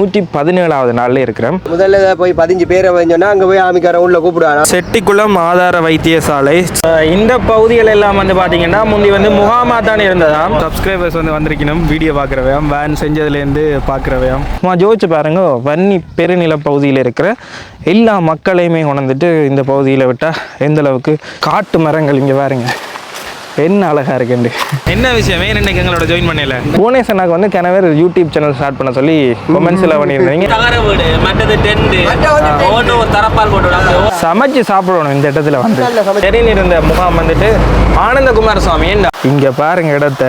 நூற்றி பதினேழாவது நாளில் இருக்கிறோம் முதல்ல போய் பதினஞ்சு பேரை வந்தோன்னா அங்கே போய் ஆமிக்காரன் உள்ள கூப்பிடுவானா செட்டிக்குளம் ஆதார வைத்தியசாலை. இந்த பகுதிகள் எல்லாம் வந்து பார்த்தீங்கன்னா முந்தி வந்து முகாமா தான் இருந்ததாம். சப்ஸ்கிரைபர்ஸ் வந்து வந்திருக்கணும் வீடியோ பார்க்குறவையாம் வேன் செஞ்சதுலேருந்து பார்க்குறவையாம். ஜோதிச்சு பாருங்க வன்னி பெருநில பகுதியில் இருக்கிற எல்லா மக்களையுமே கொண்டுட்டு இந்த பகுதியில் விட்டால் எந்த அளவுக்கு காட்டு மரங்கள் இங்கே பாருங்க. என்ன அழகா இருக்குண்டு என்ன விஷயம்? ஏன் இன்னைக்கு எங்களோட ஜாயின் பண்ணல? புவனேஷ் அண்ணாக்கு வந்து கிணவர் யூடியூப் சேனல் ஸ்டார்ட் பண்ண சொல்லி கொமெண்ட்ஸில் பண்ணியிருந்தீங்க. தகர வீடு மற்றது டென்ட் ஒவ்வொன்று ஒரு தரப்பால் போட்டு சமைச்சு சாப்பிடணும் இந்த இடத்துல வந்து. தெரிந்து இருந்த முகாம் வந்துட்டு ஆனந்தகுமார் சுவாமி என்ன? இங்க பாருங்க இடத்த.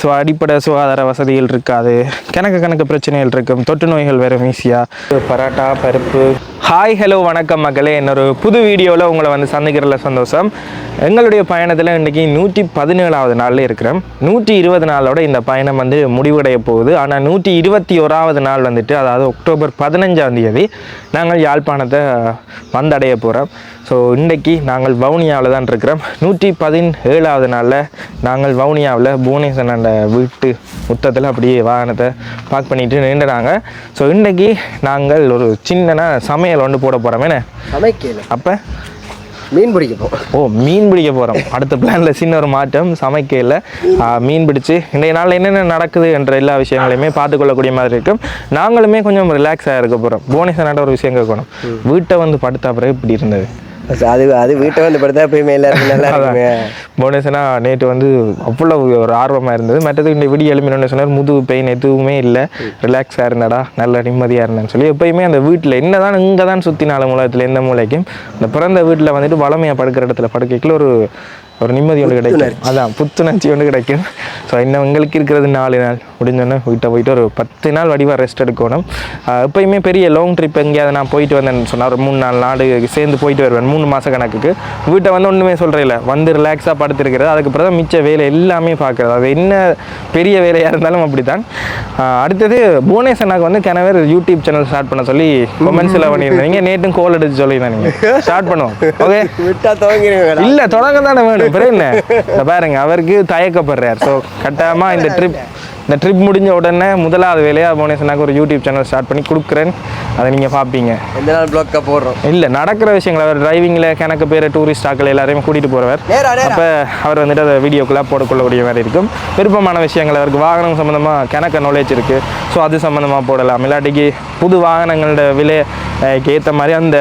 ஸோ அடிப்படை சுகாதார வசதிகள் இருக்காது. கணக்கு கணக்கு பிரச்சனைகள் இருக்கும். தொற்று நோய்கள் வேறு ஈஸியாக பரோட்டா பருப்பு. ஹாய் ஹலோ வணக்கம் மக்களே. இன்னொரு புது வீடியோவில் உங்களை வந்து சந்திக்கிறதுல சந்தோஷம். எங்களுடைய பயணத்தில் இன்றைக்கி நூற்றி பதினேழாவது நாளில் இருக்கிறோம். நூற்றி இருபது நாளோட இந்த பயணம் வந்து முடிவடைய போகுது. ஆனால் நூற்றி இருபத்தி ஓராவது நாள் வந்துட்டு அதாவது அக்டோபர் பதினஞ்சாம் தேதி நாங்கள் யாழ்ப்பாணத்தை வந்தடைய போகிறோம் ஸோ இன்றைக்கி நாங்கள் வவுனியாவில் தான் இருக்கிறோம். நூற்றி பதினேழாவது நாளில் நாங்கள் வவுனியாவில் புவனேஸ்வரன் அந்த வீட்டு முத்தத்தில் அப்படியே வாகனத்தை பார்க் பண்ணிட்டு நின்றுறாங்க ஸோ இன்றைக்கி நாங்கள் ஒரு சின்னனா சமையல் ஒன்று போட போகிறோம் என்ன? சமைக்கல. அப்போ? மீன் பிடிக்க போவோம் ஓ மீன் பிடிக்க போகிறோம் அடுத்த பிளானில் சின்ன ஒரு மாற்றம். சமைக்கையில் மீன் பிடிச்சு. இன்றைய நாளில் என்னென்ன நடக்குது என்ற எல்லா விஷயங்களையுமே பார்த்துக்கொள்ளக்கூடிய மாதிரி இருக்கும். நாங்களுமே கொஞ்சம் ரிலாக்ஸாக இருக்க போகிறோம் புவனேஸ்வரனாட்ட ஒரு விஷயம் கேட்கணும். வீட்டை வந்து படுத்த பிறகு இப்படி இருந்தது? அது அது வீட்டை வந்து படுத்தா எப்பயுமே எல்லாருக்கும் நல்லா இருக்குமே. போனேஸ்னா நேற்று வந்து அவ்வளோ ஒரு ஆர்வமாக இருந்தது. மற்றது இந்த விடிய எழுப்பினோன்னு சொன்னார். முதுகு பெயின் எதுவுமே இல்லை. ரிலாக்ஸாக இருந்தடா. நல்ல நிம்மதியாக இருந்தேன்னு சொல்லி எப்பயுமே அந்த வீட்டில் என்ன தான் இங்கே தான் சுற்றினாலும் உலகத்தில் எந்த மூலைக்கும் இந்த பிறந்த வீட்டில் வந்துட்டு வளமையாக படுக்கிற இடத்துல படுக்கைக்குள்ள ஒரு ஒரு நிம்மதி ஒன்று கிடைக்கும். அதான் புத்துணர்ச்சி ஒன்று கிடைக்கும். ஸோ இன்னும் எங்களுக்கு இருக்கிறது நாலு நாள். முடிஞ்சோன்னே வீட்டை போயிட்டு ஒரு பத்து நாள் வடிவாக ரெஸ்ட் எடுக்கணும். எப்பயுமே பெரிய லாங் ட்ரிப் எங்கேயாவது நான் போயிட்டு வந்தேன்னு சொன்னால் ஒரு மூணு நாலு நாடு சேர்ந்து போயிட்டு வருவேன் மூணு மாத கணக்குக்கு. வீட்டை வந்து ஒன்றுமே சொல்கிறேன் வந்து ரிலாக்ஸாக படுத்துருக்கிறது. அதுக்கப்புறம் தான் மிச்ச வேலை எல்லாமே பார்க்குறது. அது என்ன பெரிய வேலையாக இருந்தாலும் அப்படி தான் அடுத்தது புவனேஷ் அண்ணாக்கு வந்து கிணவர் யூடியூப் சேனல் ஸ்டார்ட் பண்ண சொல்லி கொமெண்ட்ஸில் பண்ணியிருந்தீங்க. நேற்றும் கோல் அடிச்சு சொல்லியிருந்தீங்க ஸ்டார்ட் பண்ணுவோம். ஓகே இல்ல தொடங்க தானே வேணும். பிறகு என்ன பாருங்க அவருக்கு தயக்கப்படுறார். ஸோ கட்டாயமா இந்த ட்ரிப் இந்த ட்ரிப் முடிஞ்ச உடனே முதலாவது வேலையாக போனேசனாக்கு ஒரு யூடியூப் சேனல் ஸ்டார்ட் பண்ணி கொடுக்குறேன். அதை நீங்கள் பார்ப்பீங்க எந்த நாள் பிளாக்கா போடுறோம்? இல்லை நடக்கிற விஷயங்கள் அவர் டிரைவிங்கில் கணக்கு பேர் டூரிஸ்ட் ஆக்கள் எல்லாரையும் கூட்டிகிட்டு போகிறவர் அப்போ அவர் வந்துட்டு அதை வீடியோக்குள்ளே போட்டுக்கொள்ளக்கூடிய மாதிரி இருக்கும். விருப்பமான விஷயங்கள் அவருக்கு வாகனம் சம்மந்தமாக கணக்கு நாலேஜ் இருக்குது ஸோ அது சம்மந்தமாக போடலாம். இல்லாட்டிக்கு புது வாகனங்களோட விலை ஏற்ற மாதிரி அந்த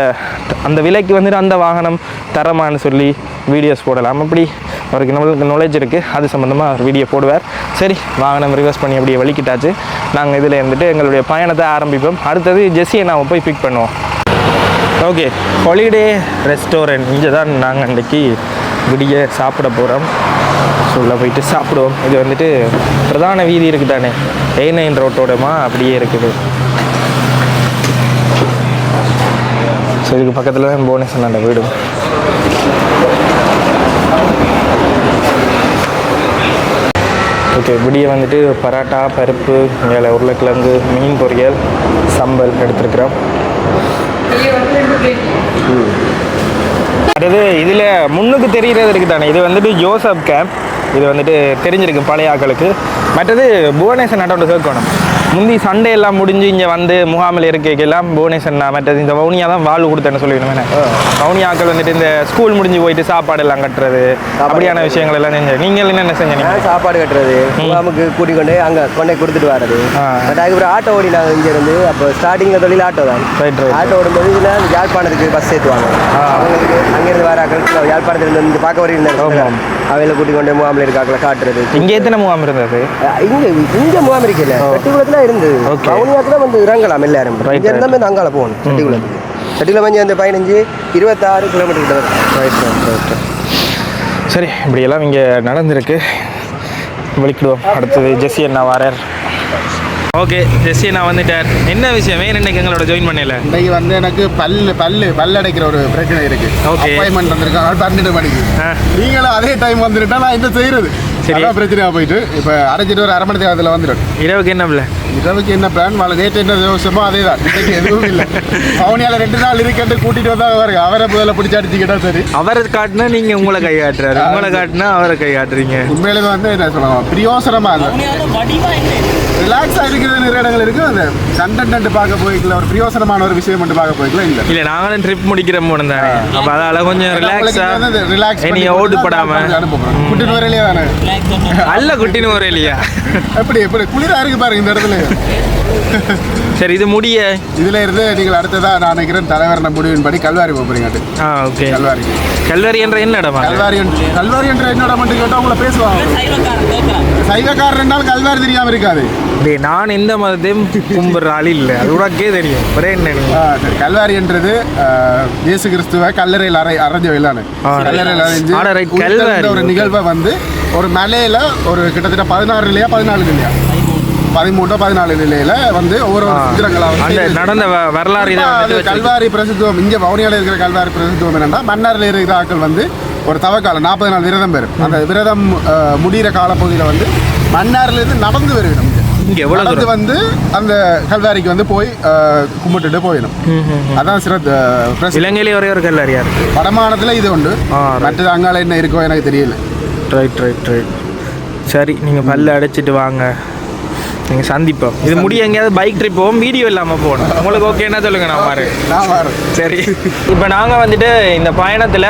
அந்த விலைக்கு வந்துட்டு அந்த வாகனம் தரமான்னு சொல்லி வீடியோஸ் போடலாம். அப்படி அவருக்கு நம்மளுக்கு நாலேஜ் இருக்குது அது சம்மந்தமாக அவர் வீடியோ போடுவார். சரி வாகனம் ரிவர்ஸ் பண்ணி அப்படியே வலிக்கிட்டாச்சு. நாங்கள் இதில் இருந்துட்டு எங்களுடைய பயணத்தை ஆரம்பிப்போம். அடுத்தது ஜெஸ்ஸியை நாம் போய் பிக் பண்ணுவோம். ஓகே ஹாலிடே ரெஸ்டாரண்ட் இங்கே தான் நாங்கள் இன்றைக்கி விடிய சாப்பிட போகிறோம் ஸோ உள்ளே போயிட்டு சாப்பிடுவோம். இது வந்துட்டு பிரதான வீதி இருக்குது தானே ஏ நைன் ரோட்டோடமா அப்படியே இருக்குது. ஸோ இதுக்கு பக்கத்தில் தான் போனேஸ் அந்த வீடு. ஓகே விடிய வந்துட்டு பரோட்டா பருப்பு மேலே உருளைக்கிழங்கு மீன் பொரியல் சம்பல் எடுத்துருக்குறோம். அடுத்து இதில் முன்னுக்கு தெரிகிறது இருக்குது தானே இது வந்துட்டு ஜோசப் கேம்ப் இது வந்துட்டு தெரிஞ்சிருக்கு பழைய ஆட்களுக்கு மற்றது புவனேஸ்வரன் நட்டோட கேட்கணும் முந்தி சண்டே எல்லாம் முடிஞ்சு இங்கே வந்து முகாமில் இருக்கைக்கெல்லாம் புவனேஸ்வரன் மற்றது இந்த வவுனியா தான் வாழ் கொடுத்தேன்னு சொல்லிக்கணும் வவுனியா ஆட்கள் வந்துட்டு இந்த ஸ்கூல் முடிஞ்சு போயிட்டு சாப்பாடு எல்லாம் கட்டுறது அப்படியான விஷயங்கள் எல்லாம் செஞ்சு நீங்கள் என்னென்ன செஞ்சீங்க சாப்பாடு கட்டுறது முகாமுக்கு கூட்டி கொண்டு அங்கே கொண்டே கொடுத்துட்டு வர்றது. பட் அதுக்கப்புறம் ஆட்டோ ஓடி நாங்கள் இங்கே இருந்து அப்போ ஸ்டார்டிங்கில் தொழில் ஆட்டோ தான். ஆட்டோ ஓடும்போது இதில் யாழ்ப்பாணத்துக்கு பஸ் ஏற்றுவாங்க. அவங்களுக்கு அங்கேருந்து வர ஆக்கள் யாழ்ப்பாணத்தில் இருந்து பார்க்க வருகிறாங்க ஆமாம். அவையில கொண்டு முகாமில் இருக்காக்களை காட்டுறது. இங்கே எத்தனை முகாம் இருந்தது? இங்க இங்க முகாம் இருக்கல செட்டிகுளத்துல இருந்து. வவுனியாக்கு தான் வந்து இறங்கலாம் எல்லாரும். இங்க இருந்தா வந்து அங்கால போகணும் செட்டிகுளத்துக்கு செட்டிகுளம். வந்து அந்த பதினஞ்சு இருபத்தாறு கிலோமீட்டர் கிட்ட வரும். ரைட் ரைட் ரைட் சரி இப்படியெல்லாம் இங்கே நடந்திருக்கு. விളിக்கிடுவோம் அடுத்தது ஜெஸ்ஸி அண்ணா வாரார். ஓகே ஜெஸ்ஸி அண்ணா வந்துட்டார். என்ன விஷயம்? வேணும் இன்னைக்கு எங்களோட ஜாயின் பண்ணல? இன்னைக்கு வந்து எனக்கு பல்லு பல்லு பல் அடைக்கிற ஒரு பிரச்சனை இருக்கு. Okay. அப்பாயின்மெண்ட் வந்திருக்காங்க பன்னெண்டு மணிக்கு. நீங்களும் அதே டைம் வந்துட்டா நான் என்ன செய்யறது? சரி. சரி பிரச்சனையா போயிட்டு. இப்போ அரைச்சிட்டு ஒரு அரை மணி நேரத்தில் வந்துடும் இரவுக்கு என்ன பிள்ளை? இரவுக்கு என்ன பிளான் வாழ நேற்று என்ன யோசமோ அதே தான் எதுவும் இல்லை. அவனியால் ரெண்டு நாள் இருக்கட்டு கூட்டிட்டு வந்தா அவருக்கு அவரை முதல்ல பிடிச்சி அடிச்சுக்கிட்டா சரி. அவரை காட்டினா நீங்க உங்களை கை உங்களை காட்டினா அவரை கை உண்மையில வந்து என்ன சொல்லலாம் பிரியோசனமா இல்லை. ரிலாக்ஸாக இருக்கிற நிறைய இடங்கள் இருக்கு. அந்த கண்டென்ட் பார்க்க போய்க்கல. ஒரு பிரியோசனமான ஒரு விஷயம் மட்டும் பார்க்க போய்க்கல. இல்லை. இல்லை நாங்களும் ட்ரிப் முடிக்கிற போனோம் தானே. அப்போ அதால கொஞ்சம் ரிலாக்ஸாக ரிலாக்ஸ் நீ ஓட்டு படாம. குட்டின்னு வரையிலேயே தானே? அல்ல குட்டின் வரையிலையா எப்படி எப்படி? குளிரா இருக்கு பாருங்க இந்த இடத்துல. சரி இது முடிய இதுல இருந்து நீங்கள் அடுத்ததா நான் நினைக்கிறேன் தலைவர் முடிவின்படி கல்வாரி போறீங்க ஆ ஓகே கல்வாரி கல்வரி என்ற என்ன இடமா கல்வாரி என்று- கல்வாரி என்ற என்னோட மட்டும் கேட்டா உங்களை பேசுவாங்க சைவக்காரன் கேட்கலாம் சைவக்காரர் என்றால் கல்வாரி தெரியாம இருக்காது டேய் நான் எந்த மதத்தையும் கும்பிட்ற ஆள் இல்லை அது உனக்கே தெரியும் ஒரே என்ன சரி கல்வாரி என்றது ஆ, இயேசு கிறிஸ்துவ கல்லறையில் அறை அரைஞ்ச வெள்ளானு ஆ, கல்லறையில் அரைஞ்சு ஒரு. நிகழ்வை வந்து ஒரு மலையில ஒரு கிட்டத்தட்ட பதினாறு இல்லையா பதினாலு இல்லையா பதிமூன்றோ பதினாலு நிலையில வந்து ஒவ்வொரு ஆ, சித்திரங்களா வந்து அந்த செய்து- நடந்த வரலாறு. கல்வாரி பிரசித்துவம் இங்க வவுனியால இருக்கிற கல்வாரி பிரசித்துவம் என்னன்னா மன்னார்ல இருக்கிற ஆட்கள் வந்து ஒரு தவக்காலம் நாற்பது நாள் விரதம் பெறும். அந்த விரதம் அஹ், முடியிற காலப்பகுதியில் வந்து மன்னார்ல இருந்து நடந்து வருவிடும் நடந்து? வந்து அந்த கல்வாரிக்கு வந்து போய் கும்பிட்டுட்டு போயிடும். அதான் சிறந்த இலங்கையிலே ஒரே ஒரு கல்லறியா இருக்கு வடமானத்துல இது உண்டு. மற்றது அங்கால என்ன இருக்கோ எனக்கு தெரியல. ரைட் ரைட் ரைட் சரி நீங்கள் பல்ல அடைச்சிட்டு வாங்க. நீங்கள் சந்திப்போம். இது முடிய எங்கேயாவது பைக் ட்ரிப் போவோம் வீடியோ இல்லாமல் போகணும். உங்களுக்கு ஓகேன்னா சொல்லுங்கள் நான் பாரு நான் வரேன். சரி. இப்போ நாங்கள் வந்துட்டு இந்த பயணத்தில்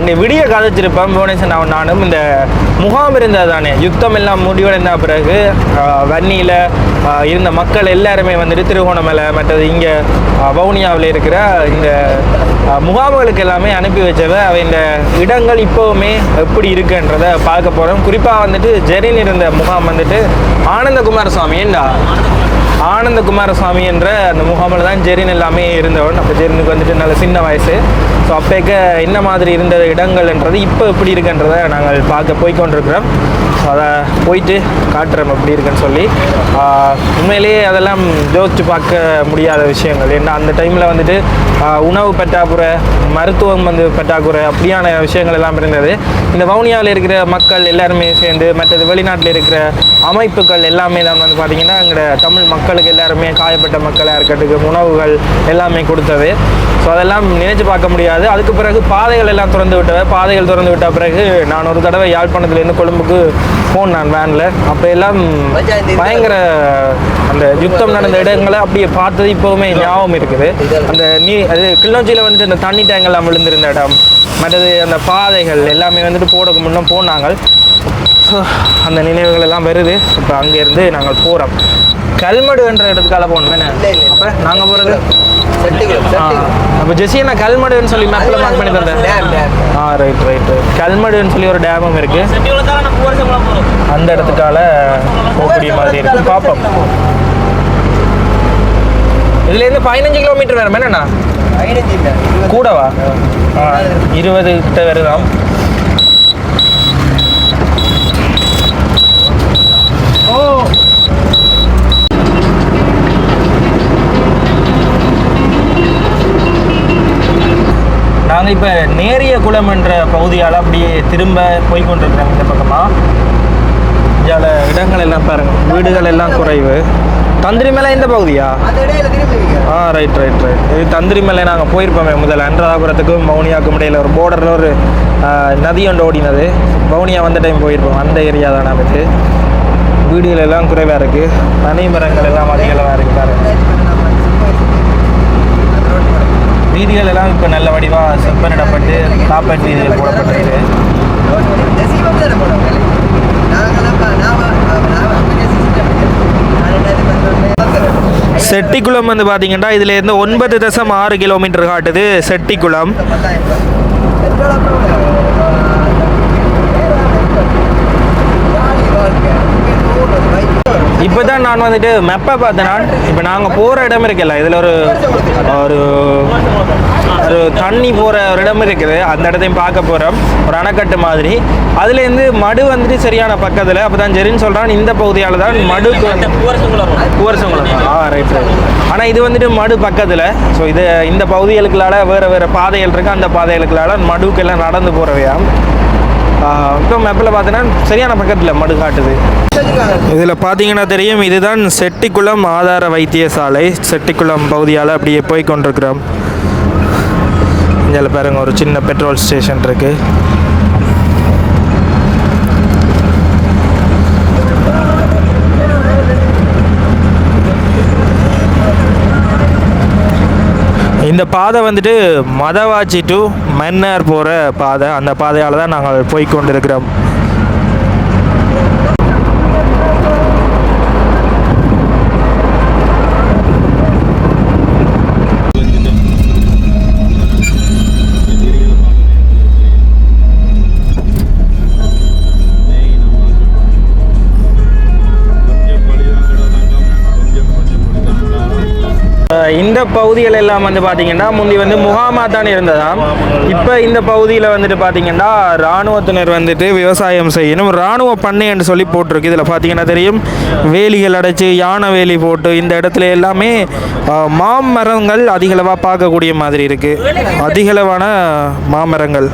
இந்த விடிய கதைச்சிருப்போம் புவனேஸ்வரன் நான் நானும். இந்த முகாம் இருந்தது தானே யுத்தம் எல்லாம் முடிவடைந்த பிறகு வன்னியில் இருந்த மக்கள் எல்லாருமே வந்துட்டு திருகோணமலை மற்றது இங்கே வவுனியாவில் இருக்கிற இந்த முகாம்களுக்கு எல்லாமே அனுப்பி வச்சவ அவன் இந்த இடங்கள் இப்போவுமே எப்படி இருக்குன்றதை பார்க்க போகிறோம் குறிப்பாக வந்துட்டு ஜெரின் இருந்த முகாம் வந்துட்டு ஆனந்தகுமார சுவாமி ஏண்டா? ஆனந்த குமாரசுவாமி என்ற அந்த முகாமில் தான் ஜெரின் எல்லாமே இருந்தவன். அப்போ ஜெரினுக்கு வந்துட்டு நல்ல சின்ன வயசு. ஸோ அப்போக்க என்ன மாதிரி இருந்த இடங்கள்ன்றது இப்போ எப்படி இருக்குன்றதை நாங்கள் பார்க்க போய்கொண்டிருக்கிறோம் ஸோ அதை போயிட்டு காட்டுறோம் எப்படி இருக்குன்னு சொல்லி. உண்மையிலேயே அதெல்லாம் யோசித்து பார்க்க முடியாத விஷயங்கள். ஏன்னா அந்த டைமில் வந்துட்டு உணவு பற்றாக்குறை மருத்துவம் வந்து பற்றாக்குறை அப்படியான விஷயங்கள் எல்லாம் இருந்தது. இந்த வவுனியாவில் இருக்கிற மக்கள் எல்லாருமே சேர்ந்து மற்றது வெளிநாட்டில் இருக்கிற அமைப்புகள் எல்லாமே தான் வந்து பார்த்திங்கன்னா எங்களோட தமிழ் மக்களுக்கு எல்லாருமே காயப்பட்ட மக்களாக இருக்கட்டுக்கு உணவுகள் எல்லாமே கொடுத்தது. அதெல்லாம் நினைச்சு பார்க்க முடியாது. அதுக்கு பிறகு பாதைகள் எல்லாம் திறந்து விட்டவை பாதைகள் திறந்து விட்ட பிறகு நான் ஒரு தடவை யாழ்ப்பாணத்துலேருந்து கொழும்புக்கு போனேன் நான் வேனில். அப்போ எல்லாம் பயங்கர அந்த யுத்தம் நடந்த இடங்களை அப்படியே பார்த்தது இப்போவுமே ஞாபகம் இருக்குது. அந்த நீ அது கிளிநொச்சியில் வந்துட்டு அந்த தண்ணி டேங்கெல்லாம் விழுந்திருந்த இடம் மற்றது அந்த பாதைகள் எல்லாமே வந்துட்டு போடக்கு முன்னே போனாங்க. ஸோ அந்த நினைவுகள் எல்லாம் வருது. இப்போ அங்கேருந்து நாங்கள் போகிறோம் கல்மடு என்ற இடத்துக்கால போகணும் என்ன. அப்போ நாங்கள் போகிறது அப்போ ஜெஸி நான் கல்மடுன்னு சொல்லி மேப்பில் மார்க் பண்ணி தந்தேன். ஆ ரைட் ரைட்டு கல்மடுன்னு சொல்லி ஒரு டேமும் போகிறோம் அந்த இடத்துக்கால போகக்கூடிய மாதிரி இருக்கு. பார்ப்போம் இதுலேருந்து பதினஞ்சு கிலோமீட்டர் வேணும் என்னண்ணா? இருபது. கூடவா? இருபது கிட்ட வருதாம். இப்போ நேரிய குளம் என்ற பகுதியால் அப்படியே திரும்ப போய் கொண்டிருக்கிறோம் இந்த பக்கமாக இதில் இடங்கள் எல்லாம் பாருங்க. வீடுகள் எல்லாம் குறைவு. தந்திரி மேலே இந்த பகுதியா. ஆ ரைட் ரைட் ரைட் இது தந்திரி மலை நாங்கள் போயிருப்போமே முதல்ல. அன்றதாபுரத்துக்கும் வவுனியாவுக்கும் இடையில ஒரு போர்டரில் ஒரு நதி ஒன்று ஓடினது. வவுனியா வந்த டைம் போயிருப்போம். அந்த ஏரியா தான் அதுக்கு வீடுகள் எல்லாம் குறைவாக இருக்குது பனை மரங்கள் எல்லாம் அதிகளவாக இருக்கு பாருங்க. வீதிகள் எல்லாம் இப்போ நல்ல வடிவாக செப்பனிடப்பட்டு காப்பேட் வீதிகள் போடப்பட்டிருக்கு. செட்டிக்குளம் வந்து பார்த்தீங்கன்னா இதுலேருந்து ஒன்பது தசம் ஆறு கிலோமீட்டர் காட்டுது செட்டிக்குளம் பத்தாயிரம் பெட்ரோல் அப்புறம் ஜாலி வாழ்க்கை இங்கே நூறு பைக் இப்போ தான் நான் வந்துட்டு மெப்பை பார்த்தேன்னா இப்போ நாங்கள் போகிற இடம் இருக்குல்ல இதில் ஒரு ஒரு ஒரு தண்ணி போகிற ஒரு இடம் இருக்குது. அந்த இடத்தையும் பார்க்க போகிறோம் ஒரு அணைக்கட்டு மாதிரி. அதுலேருந்து மடு வந்துட்டு சரியான பக்கத்தில் அப்போ தான் சரின்னு சொல்கிறான் இந்த பகுதியால் தான் மடுக்கு வந்து ஆ ரைட் ரைட் ஆனால் இது வந்துட்டு மடு பக்கத்தில். ஸோ இது இந்த பகுதிகளுக்குள்ளால வேறு வேறு பாதைகள் இருக்குது அந்த பாதைகளுக்குள்ளால மடுக்கெல்லாம் நடந்து போகிறவையாம் இப்போ மேப்பில் பார்த்தீங்கன்னா சரியான பக்கத்தில் மடு காட்டுது. இதில் பார்த்தீங்கன்னா தெரியும் இதுதான் செட்டிக்குளம் ஆதார வைத்தியசாலை. செட்டிக்குளம் பகுதியால் அப்படியே போய் கொண்டிருக்கிறோம். இதில் பாருங்க ஒரு சின்ன பெட்ரோல் ஸ்டேஷன் இருக்குது இந்த பாதை வந்துட்டு மதவாச்சி டு மன்னார் போகிற பாதை. அந்த பாதையால் தான் நாங்கள் போய் இந்த பகுதிகள் எல்லாம் வந்து பார்த்தீங்கன்னா முந்தி வந்து முகாமா தான் இருந்ததாம். இப்போ இந்த பகுதியில் வந்துட்டு பார்த்தீங்கன்னா இராணுவத்தினர் வந்துட்டு விவசாயம் செய்யணும். இராணுவ பண்ணை என்று சொல்லி போட்டிருக்கு. இதில் பார்த்தீங்கன்னா தெரியும் வேலிகள் அடைச்சி யானை வேலி போட்டு இந்த இடத்துல எல்லாமே மாமரங்கள் அதிகளவாக பார்க்கக்கூடிய மாதிரி இருக்குது அதிகளவான மாமரங்கள்.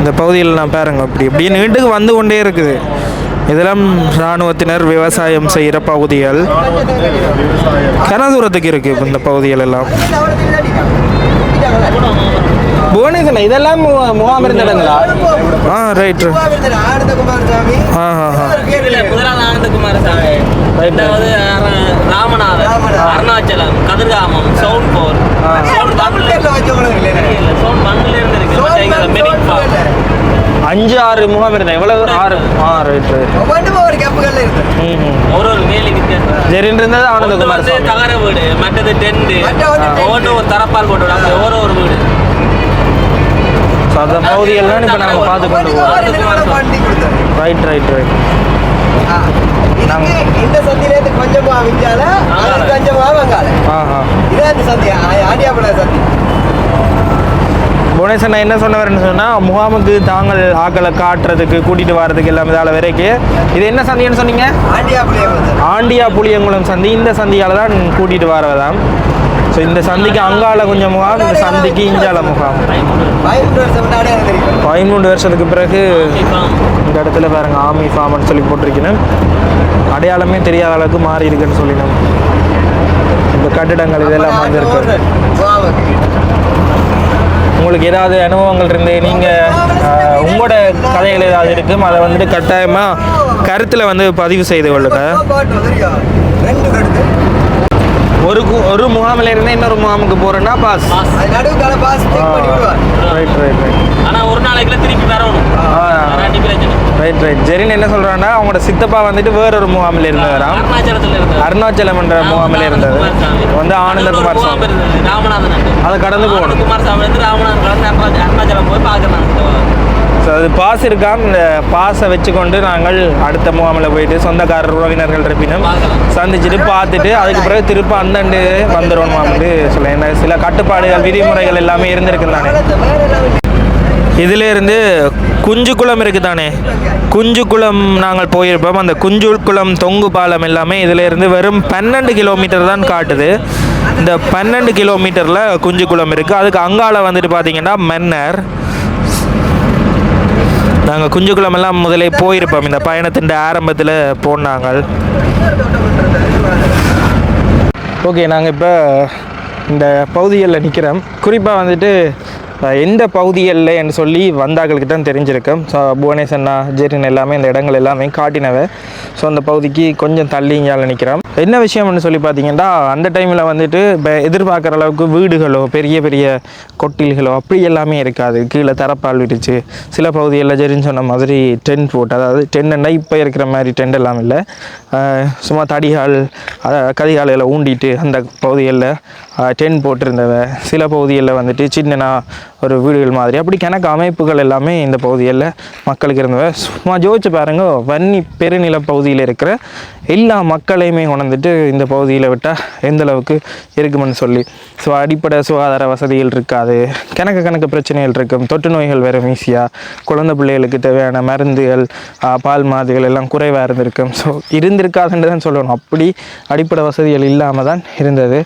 இந்த பகுதியில் நான் பாருங்க அப்படி இப்படி நீண்டுக்கு வந்து கொண்டே இருக்குது. இதெல்லாம் இராணுவத்தினர் விவசாயம் செய்கிற பகுதிகள். கன தூரத்துக்கு இருக்கு இந்த பகுதிகள் எல்லாம். புவனேஸ்வரன் இதெல்லாம் முகாம் இருந்த இடங்களா? ஆ ரைட் ஆ ஆ ஆ இதுல முதலாவது ஆனந்தகுமார சாமி ரெண்டாவது ராமநாதன். அருணாச்சலம் கதிர்காமம் சவுண்ட் போர். இருந்து அஞ்சு ஆறு முகாம் இருந்தேன் எவ்வளவு? ஆறு ஆ ரைட் ரைட் ஒவ்வொன்றும் ஒரு கேப்புகள்ல இருக்கு. ஒரு ஒரு வேலி வித்தியாசம். ஜெரின் இருந்தது ஆனந்தகுமார் தகர வீடு மற்றது டென்ட். ஒவ்வொன்று ஒரு தரப்பால் போட்டு விடாங்க ஒரு ஒரு வீடு. ஸோ அந்த பகுதியெல்லாம் இப்போ நாங்கள் பார்த்து கொண்டு. ரைட் ரைட் ரைட் இந்த சந்தியிலேருந்து கொஞ்சமா விஞ்சால அது கொஞ்சமா வங்காள ஆ ஆ இதான் இந்த சந்தி ஆ- ஆண்டியாபுரம் சந்தி. புவனேஸ்வரன் என்ன சொன்ன வரேன்னு சொன்னால் முகாமுக்கு தாங்கள் ஆக்களை காட்டுறதுக்கு கூட்டிகிட்டு வர்றதுக்கு எல்லாமே இதால் வரைக்கும் இது என்ன சந்தின்னு சொன்னீங்க? ஆண்டியா புளியங்குளம் சந்தி. இந்த சந்தியால் தான் கூட்டிகிட்டு வரவதாம். ஸோ இந்த சந்திக்கு அங்கால கொஞ்சம் முகாம் இந்த சந்திக்கு இஞ்சால முகாம். பதிமூன்று வருஷத்துக்கு பிறகு இந்த இடத்துல பாருங்க ஆமி ஃபார்ம்னு சொல்லி போட்டிருக்கணும் அடையாளமே தெரியாத அளவுக்கு மாறி இருக்குன்னு சொல்லினோம். இந்த கட்டிடங்கள் இதெல்லாம் வந்திருக்கு. உங்களுக்கு ஏதாவது அனுபவங்கள் இருந்து நீங்கள் உங்களோட கதைகள் ஏதாவது இருக்கும் அதை வந்துட்டு கட்டாயமாக கருத்தில் வந்து பதிவு செய்து கொள்ளுங்க பாட்டு தெரியும். ரெண்டு கடுத்து ஒரு கு- ஒரு முகாமில் இருந்து இன்னொரு முகாமுக்கு போகிறேன்னா பாஸ். அது நடுவுக்கால பாஸ் ரைட் ரைட் ரைட் ஆனா ஒரு நாளைக்குள்ள திருப்பி வரணும். ரைட் ரைட் ஜெரின் என்ன சொல்கிறான்னா அவங்களோட சித்தப்பா வந்துட்டு வேறொரு முகாமில் இருந்தவராம் அருணாச்சலம் என்ற முகாமில் இருந்தது வந்து ஆனந்தகுமார் முகாம் சுவாமி இருந்தது. ராமநாதன் அதை கடந்து போகணும். குமார் சாமி வந்து ராமநாதன் அருணாச்சலம் போய் பார்க்கணும். ஸோ அது பாஸ் இருக்காம். இந்த பாஸை வச்சுக்கொண்டு நாங்கள் அடுத்த முகாமில் போயிட்டு சொந்தக்காரர் உறவினர்கள் இருப்பினும் சந்திச்சுட்டு பார்த்துட்டு அதுக்கு பிறகு திரும்ப அந்தண்டு வந்துடும் மாமிட்டு சொல்ல என்ன சில கட்டுப்பாடுகள் விதிமுறைகள் எல்லாமே இருந்திருக்கு தானே. வேற எல்லாம் இதுல இருந்து குஞ்சுக்குளம் இருக்கு தானே குஞ்சுக்குளம் நாங்கள் போயிருப்போம். அந்த குஞ்சுக்குளம் தொங்கு பாலம் எல்லாமே இதுலேருந்து வெறும் பன்னெண்டு கிலோமீட்டர் தான் காட்டுது. இந்த பன்னெண்டு கிலோமீட்டரில் குஞ்சுக்குளம் இருக்குது அதுக்கு அங்கால வந்துட்டு பார்த்தீங்கன்னா மன்னர் நாங்கள் குஞ்சுக்குளமெல்லாம் முதலே போயிருப்போம். இந்த பயணத்தின் ஆரம்பத்தில் போனாங்க ஓகே நாங்கள் இப்போ இந்த பகுதிகளில் நிற்கிறோம் குறிப்பாக வந்துட்டு எந்த பகுதிகளில் என்று சொல்லி வந்தாக்களுக்கு தான் தெரிஞ்சிருக்கும் ஸோ புவனேசன்னா ஜெரின் எல்லாமே இந்த இடங்கள் எல்லாமே காட்டினவை. ஸோ அந்த பகுதிக்கு கொஞ்சம் தள்ளி இங்கால நிற்கிறோம் என்ன விஷயம்னு சொல்லி பார்த்தீங்கன்னா அந்த டைமில் வந்துட்டு இப்போ எதிர்பார்க்குற அளவுக்கு வீடுகளோ பெரிய பெரிய கொட்டில்களோ அப்படி எல்லாமே இருக்காது. கீழே தரப்பால் விரிச்சு. சில பகுதிகளில் ஜெரின் சொன்ன மாதிரி டென்ட் போட்டு அதாவது டென்ட்னா இப்போ இருக்கிற மாதிரி டென்ட் எல்லாம் இல்லை. சும்மா தடிகால் கதிகாலையில் ஊண்டிட்டு அந்த பகுதிகளில் டென்ட் போட்டிருந்தவ. சில பகுதிகளில் வந்துட்டு சின்னனா ஒரு வீடுகள் மாதிரி. அப்படி கணக்கு அமைப்புகள் எல்லாமே இந்த பகுதிகளில் மக்களுக்கு இருந்தவ. சும்மா ஜோதிச்சு பாருங்க வன்னி பெருநில பகுதியில் இருக்கிற எல்லா மக்களையுமே உணர்ந்துட்டு இந்த பகுதியில் விட்டால் எந்த அளவுக்கு இருக்குமென்னு சொல்லி. ஸோ அடிப்படை சுகாதார வசதிகள் இருக்காது. கணக்கு கணக்கு பிரச்சனைகள் இருக்கும். தொற்று நோய்கள் வரும் ஈஸியாக குழந்தை பிள்ளைகளுக்கு தேவையான மருந்துகள் பால் மாதிரிகள் எல்லாம் குறைவாக இருந்திருக்கும். ஸோ இருந்திருக்காதுன்னு தான் சொல்லணும். அப்படி அடிப்படை வசதிகள் இல்லாமல் தான் இருந்தது.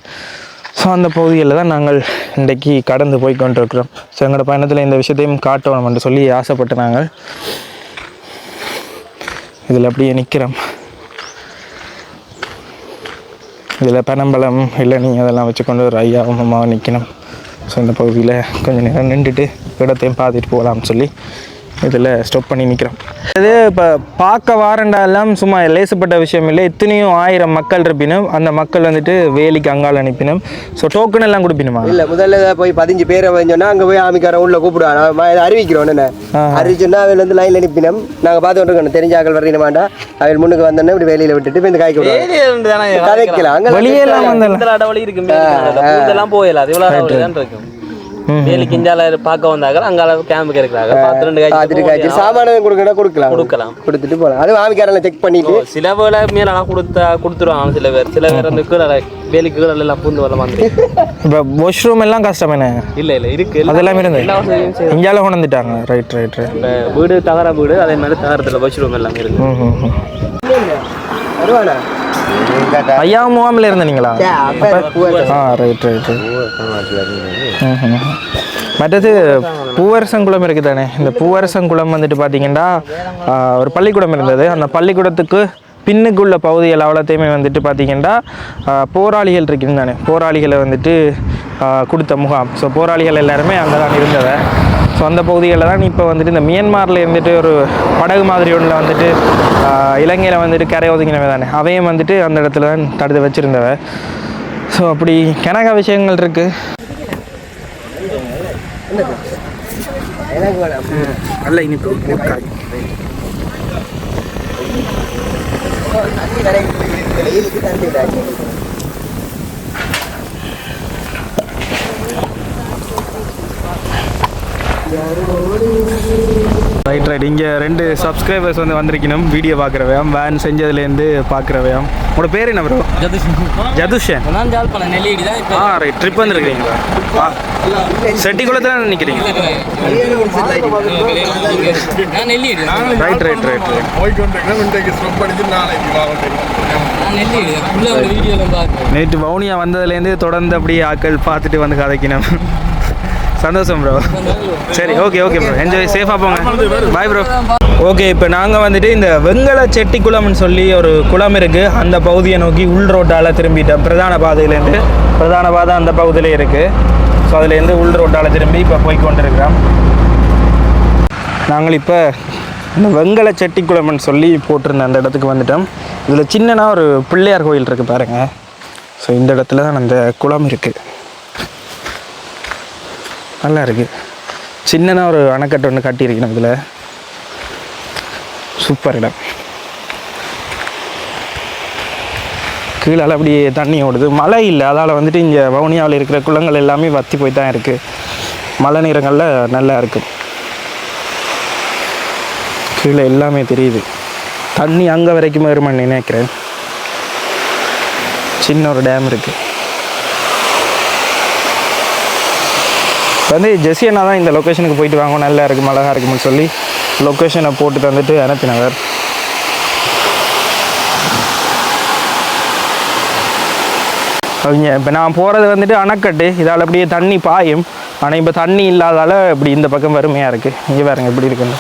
ஸோ அந்த பகுதியில் தான் நாங்கள் இன்றைக்கி கடந்து போய் கொண்டிருக்கிறோம். ஸோ எங்களோட பயணத்தில் இந்த விஷயத்தையும் காட்டணும் என்று சொல்லி ஆசைப்பட்டு நாங்கள் இதில் அப்படியே நிற்கிறோம். இதில் பனம்பழம் இளநீ அதெல்லாம் வச்சுக்கொண்டு ஒரு ஐயாவும் அம்மாவும் நிற்கணும். ஸோ இந்த பகுதியில் கொஞ்சம் நேரம் நின்றுட்டு இடத்தையும் பார்த்துட்டு போகலாம்னு சொல்லி இதில் ஸ்டாப் பண்ணி நிற்கிறோம். இது இப்போ பார்க்க வாரண்டா எல்லாம் சும்மா லேசப்பட்ட விஷயம் இல்லை. எத்தனையும் ஆயிரம் மக்கள் இருப்பினும் அந்த மக்கள் வந்துட்டு வேலிக்கு அங்கால் அனுப்பினும். ஸோ டோக்கன் எல்லாம் கொடுப்பினுமா? இல்ல முதல்ல போய் பதிஞ்சு பேரை வந்தோம்னா அங்க போய் ஆமிக்காரன் உள்ள கூப்பிடுவான் நான் இதை அறிவிக்கிறோம் என்ன அறிவிச்சோன்னா அவள் வந்து லைன்ல நிப்பினோம் நாங்க பார்த்து இருக்கோம் தெரிஞ்ச ஆக்கள் வரையினமாண்டா அவள் முன்னுக்கு வந்தோன்னே இப்படி வெளியில விட்டுட்டு இந்த காய்க்க தானே கதைக்கலாம். அங்க வெளியே எல்லாம் வந்தல இந்த அடவழி இருக்கு இதெல்லாம் போயிடலாம் இவ்வளோ இருக்கும். வேலி கிஞ்சால பார்க்க வந்தாங்க அங்கால கேம்புக்கு இருக்கிறாங்க. பார்த்து ரெண்டு பார்த்துட்டு காய்ச்சி காய்ச்சி சாமானம் கொடுக்கணும் கொடுக்கலாம். கொடுக்கலாம். கொடுத்துட்டு போகலாம். அது ஆமிக்காரனை செக் பண்ணிட்டு. சில வேலை மேலாம் கொடுத்தா கொடுத்துருவாங்க சில பேர். சில பேர் அந்த கீழே வேலி கீழே எல்லாம் பூந்து வர மாதிரி இப்போ வாஷ்ரூம் எல்லாம் கஷ்டம் என்ன? இல்ல இல்ல இருக்கு. அதெல்லாம் இருந்து இந்தியாவில் கொண்டு வந்துட்டாங்க. ரைட் ரைட் வீடு தகர வீடு அதே மாதிரி தகரத்துல வச்சிருவோம் எல்லாம் இருக்கு. வருவானா ஐயா முகாமில் இருந்தீங்களா? ஆ ரைட் ரைட். மற்றது பூவரசங்குளம் இருக்குது தானே இந்த பூவரசங்குளம் வந்துட்டு பார்த்தீங்கன்னா ஒரு பள்ளிக்கூடம் இருந்தது. அந்த பள்ளிக்கூடத்துக்கு பின்னுக்குள்ள பகுதிகள் அவ்வளோத்தையுமே வந்துட்டு பார்த்தீங்கன்னா போராளிகள் இருக்குது தானே போராளிகளை வந்துட்டு கொடுத்த முகாம். ஸோ போராளிகள் எல்லாருமே அங்கே தான் இருந்தவை ஸோ அந்த பகுதிகளில் தான் இப்போ வந்துட்டு இந்த மியான்மாரில் இருந்துட்டு ஒரு படகு மாதிரி ஒன்றில் வந்துட்டு இலங்கையில் வந்துட்டு கரை ஒதுங்கினவை தானே. அவையும் வந்துட்டு அந்த இடத்துல தான் தடுத்து வச்சுருந்தவ. ஸோ அப்படி கனக விஷயங்கள் இருக்குது நல்ல இனிப்பு. தண்ணி ரைட் ரைட் இங்கே ரெண்டு சப்ஸ்கிரைபர்ஸ் வந்து வந்திருக்கணும். வீடியோ பார்க்குறவையாம். வேன் செஞ்சதுலேருந்து பார்க்குறவையாம். உங்களோட பேர் என்ன ப்ரோ ஜதுஷன். இப்போ. ஆ ரைட் ட்ரிப் வந்துருக்கீங்களா ஆ. செட்டிக்குளத்தில் நிற்கிறீங்க ரைட் ரைட் ரைட் நேற்று வவுனியா வந்ததுலேருந்து தொடர்ந்து அப்படியே ஆட்கள் பார்த்துட்டு வந்து கதைக்கணும். சந்தோஷம் ப்ரோ சரி ஓகே ஓகே ப்ரோ என்ஜாய் சேஃபாக போங்க. பாய் ப்ரோ ஓகே இப்போ நாங்கள் வந்துட்டு இந்த வெங்கல செட்டி குளம்னு சொல்லி ஒரு குளம் இருக்குது அந்த பகுதியை நோக்கி உள் ரோட்டால் திரும்பிட்டோம். பிரதான பாதையிலேருந்து பிரதான பாதை அந்த பகுதியிலே இருக்குது ஸோ அதுலேருந்து உள் ரோட்டால் திரும்பி இப்போ போய் கொண்டிருக்கிறோம். நாங்கள் இப்போ இந்த வெங்கல செட்டி குளம்னு சொல்லி போட்டிருந்த அந்த இடத்துக்கு வந்துட்டோம். இதில் சின்னனா ஒரு பிள்ளையார் கோயில் இருக்குது பாருங்கள் ஸோ இந்த இடத்துல தான் அந்த குளம் இருக்குது நல்லா இருக்குது சின்னதாக ஒரு அணைக்கட்டு ஒன்று கட்டியிருக்கணும் இதில். சூப்பர் இடம். கீழே அப்படியே தண்ணி ஓடுது. மழை இல்லை. அதால் வந்துட்டு இங்கே வவுனியாவில் இருக்கிற குளங்கள் எல்லாமே வத்தி போய் தான் இருக்குது மழை நேரங்களில் நல்லா இருக்கும் கீழே எல்லாமே தெரியுது. தண்ணி அங்கே வரைக்கும் வருமான்னு நினைக்கிறேன். சின்ன ஒரு டேம் இருக்குது வந்து ஜெஸ்ஸி அண்ணா தான் இந்த லொக்கேஷனுக்கு போயிட்டு வாங்க நல்லா இருக்கும் அழகாக இருக்கும்னு சொல்லி லொக்கேஷனை போட்டு தந்துட்டு அனுப்பினவர் அவங்க இப்போ நான் போகிறது வந்துட்டு அணைக்கட்டு. இதால் அப்படியே தண்ணி பாயும். ஆனால் இப்போ தண்ணி இல்லாதால இப்படி இந்த பக்கம் வறுமையாக இருக்குது இங்கே பாருங்க இப்படி இருக்குன்னு.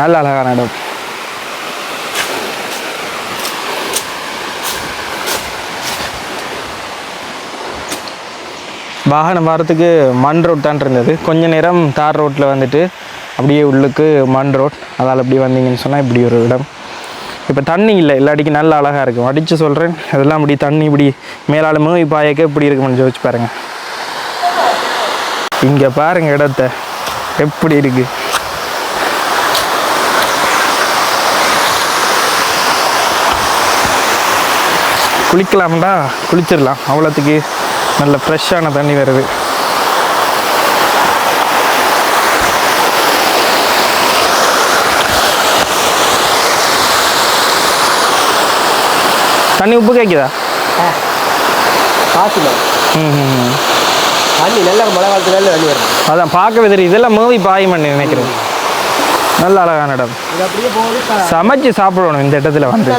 நல்ல அழகான இடம். வாகனம் வரத்துக்கு மண் ரோட் தான் இருந்தது. கொஞ்ச நேரம் தார் ரோட்டில் வந்துட்டு அப்படியே உள்ளுக்கு மண் ரோட் அதால் அப்படி வந்தீங்கன்னு சொன்னால் இப்படி ஒரு இடம். இப்போ தண்ணி இல்லை இல்லாட்டிக்கு நல்ல அழகாக இருக்கும். அடித்து சொல்கிறேன் அதெல்லாம் இப்படி தண்ணி இப்படி மேலால் மூவி பாயக்க இப்படி இருக்குமென்னு யோசிச்சு பாருங்க. இங்கே பாருங்க இடத்த. எப்படி இருக்கு? குளிக்கலாம்டா. குளிச்சிடலாம். அவ்வளோத்துக்கு நல்ல ஃப்ரெஷ்ஷான தண்ணி வருது. தண்ணி உப்பு கேட்குதா காசுமா ம். தண்ணி நல்ல மழை காலத்துல தண்ணி வரும். அதான் பார்க்கவே தெரியும். இதெல்லாம் மூவி பாயுமன்னு நினைக்கிறேன். நல்ல அழகான இடம். சமைச்சு சாப்பிடணும் இந்த இடத்துல வந்து.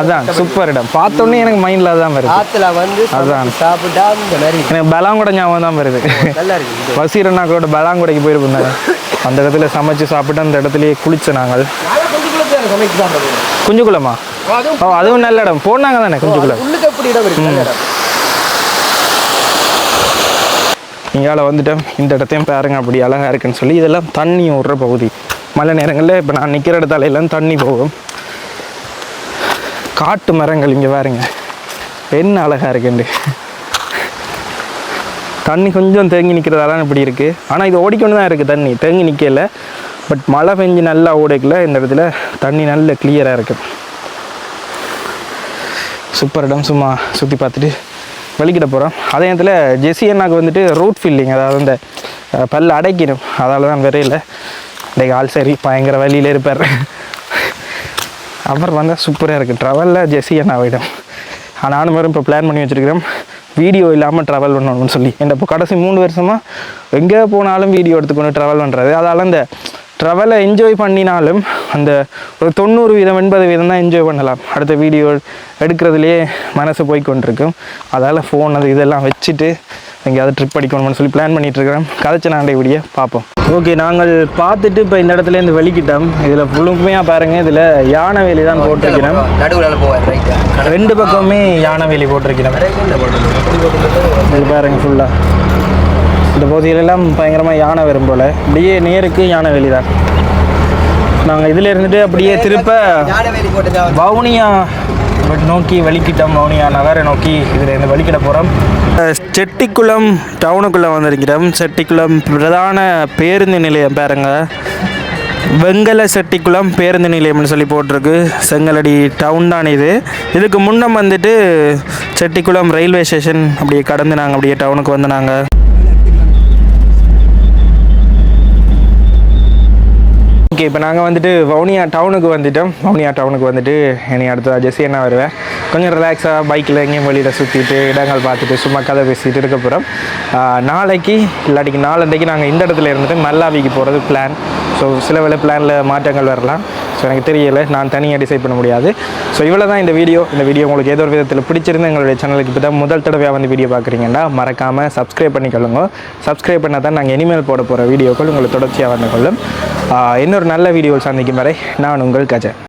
அதான் சூப்பர் இடம். பார்த்தோன்னே எனக்கு மைண்டில் தான் வருது. ஆத்துல வந்து அதான். சமைச்சு சாப்பிட்டா இந்த மாதிரி இருக்கு. எனக்கு பலாங்குட ஞாபகம் தான் வருது. நல்லா இருக்கு. வசீரண்ணா கூட பலாங்குடைக்கு போயிருந்தாங்க அந்த இடத்துல சமைச்சு சாப்பிட்டு அந்த இடத்துலயே குளிச்ச நாங்கள். குஞ்சுக்குளமா? அதுவும் ஓ அதுவும் நல்ல இடம். போனாங்க தானே குஞ்சுக்குளம்? இங்கால வந்துட்டோம். இந்த இடத்தையும் பாருங்க அப்படி அழகாக இருக்குன்னு சொல்லி இதெல்லாம் தண்ணி விடுற பகுதி. மழை நேரங்களில் இப்போ நான் நிற்கிற இடத்துல எல்லாம் தண்ணி போகும். காட்டு மரங்கள் இங்கே பாருங்க. என்ன அழகாக இருக்குண்டு. தண்ணி கொஞ்சம் தேங்கி நிற்கிறதால இப்படி இருக்குது ஆனால் இது ஓடிக்கொண்டு தான் இருக்குது தண்ணி. தேங்கி நிற்கல பட் மழை பெஞ்சு நல்லா ஓடைக்கல இந்த இடத்துல தண்ணி நல்ல கிளியராக இருக்குது சூப்பர் இடம். சும்மா சுற்றி பார்த்துட்டு வெளிக்கிட போகிறோம் அதே நேரத்தில் ஜெஸி அண்ணாக்கு வந்துட்டு ரூட் ஃபில்லிங் அதாவது இந்த பல் அடைக்கணும். அதால் தான் வரையில. இன்றைக்கு ஆள் சரி பயங்கர வழியில் இருப்பார். அவர் வந்தால் சூப்பராக இருக்குது ட்ராவலில் ஜெஸி அண்ணாவிடம் நானும் வரும் இப்போ பிளான் பண்ணி வச்சுருக்கிறேன் வீடியோ இல்லாமல் ட்ராவல் பண்ணணும்னு சொல்லி. இந்த இப்போ கடைசி மூணு வருஷமாக எங்கே போனாலும் வீடியோ எடுத்துக்கொண்டு ட்ராவல் பண்ணுறது அதால் அந்த ட்ராவலை என்ஜாய் பண்ணினாலும் அந்த ஒரு தொண்ணூறு வீதம் எண்பது வீதம் தான் என்ஜாய் பண்ணலாம். அடுத்த வீடியோ எடுக்கிறதுலையே மனசு போய் கொண்டிருக்கும். அதால் ஃபோன் அது இதெல்லாம் வச்சுட்டு எங்கேயாவது ட்ரிப் அடிக்கணும்னு சொல்லி பிளான் பண்ணிகிட்ருக்கிறேன் கதைச்ச நாண்டை விடிய பார்ப்போம். ஓகே நாங்கள் பார்த்துட்டு இப்போ இந்த இடத்துல இருந்து வெளிக்கிட்டோம். இதில் முழுமையாக பாருங்கள் இதில் யானை வேலி தான் போட்டிருக்கிறோம். ரெண்டு பக்கமுமே யானை வேலி போட்டிருக்கிறோம். இது பாருங்க ஃபுல்லாக இந்த பகுதியிலெல்லாம் பயங்கரமாக யானை வரும் போல். அப்படியே நேருக்கு யானை வேலி தான். நாங்கள் இதில் இருந்துட்டு அப்படியே திருப்ப வவுனியா பட் நோக்கி வழிக்கிட்டோம் வவுனியா நகரை நோக்கி இதில் இருந்து வலிக்கிட போகிறோம் செட்டிக்குளம் டவுனுக்குள்ளே வந்திருக்கிறோம். செட்டிக்குளம் பிரதான பேருந்து நிலையம் பாருங்க. வெங்கல செட்டிக்குளம் பேருந்து நிலையம்னு சொல்லி போட்டிருக்கு. செங்கலடி டவுன் தான் இது. இதுக்கு முன்னம் வந்துட்டு செட்டிக்குளம் ரயில்வே ஸ்டேஷன் அப்படியே கடந்து நாங்கள் அப்படியே டவுனுக்கு வந்து நாங்கள் ஓகே இப்போ நாங்கள் வந்துட்டு வவுனியா டவுனுக்கு வந்துட்டோம். வவுனியா டவுனுக்கு வந்துட்டு என்னை அடுத்ததாக ஜெஸ்ஸி என்ன வருவேன். கொஞ்சம் ரிலாக்ஸாக பைக்கில் எங்கேயும் வெளியில் சுற்றிட்டு இடங்கள் பார்த்துட்டு சும்மா கதை பேசிட்டு இருக்க போகிறோம் நாளைக்கு இல்லாட்டிக்கு நாளன்றைக்கு நாங்கள் இந்த இடத்துல இருந்துட்டு மல்லாவிக்கு போகிறது பிளான் ஸோ சில வேலை பிளானில் மாற்றங்கள் வரலாம். ஸோ எனக்கு தெரியலை. நான் தனியாக டிசைட் பண்ண முடியாது. ஸோ இவ்வளோ தான் இந்த வீடியோ இந்த வீடியோ உங்களுக்கு ஏதோ ஒரு விதத்தில் பிடிச்சிருந்து எங்களுடைய சேனலுக்கு இப்போ தான் முதல் தடவையாக வந்து வீடியோ பார்க்குறீங்கன்னா மறக்காமல் சப்ஸ்கிரைப் பண்ணிக்கொள்ளுங்க. சப்ஸ்கிரைப் பண்ணால் தான் நாங்கள் இனிமேல் போட போகிற வீடியோக்கள் உங்களுக்கு தொடர்ச்சியாக வந்து கொள்ளும். இன்னொரு நல்ல வீடியோ சந்திக்கும் வரை நான் உங்கள் கஜன்.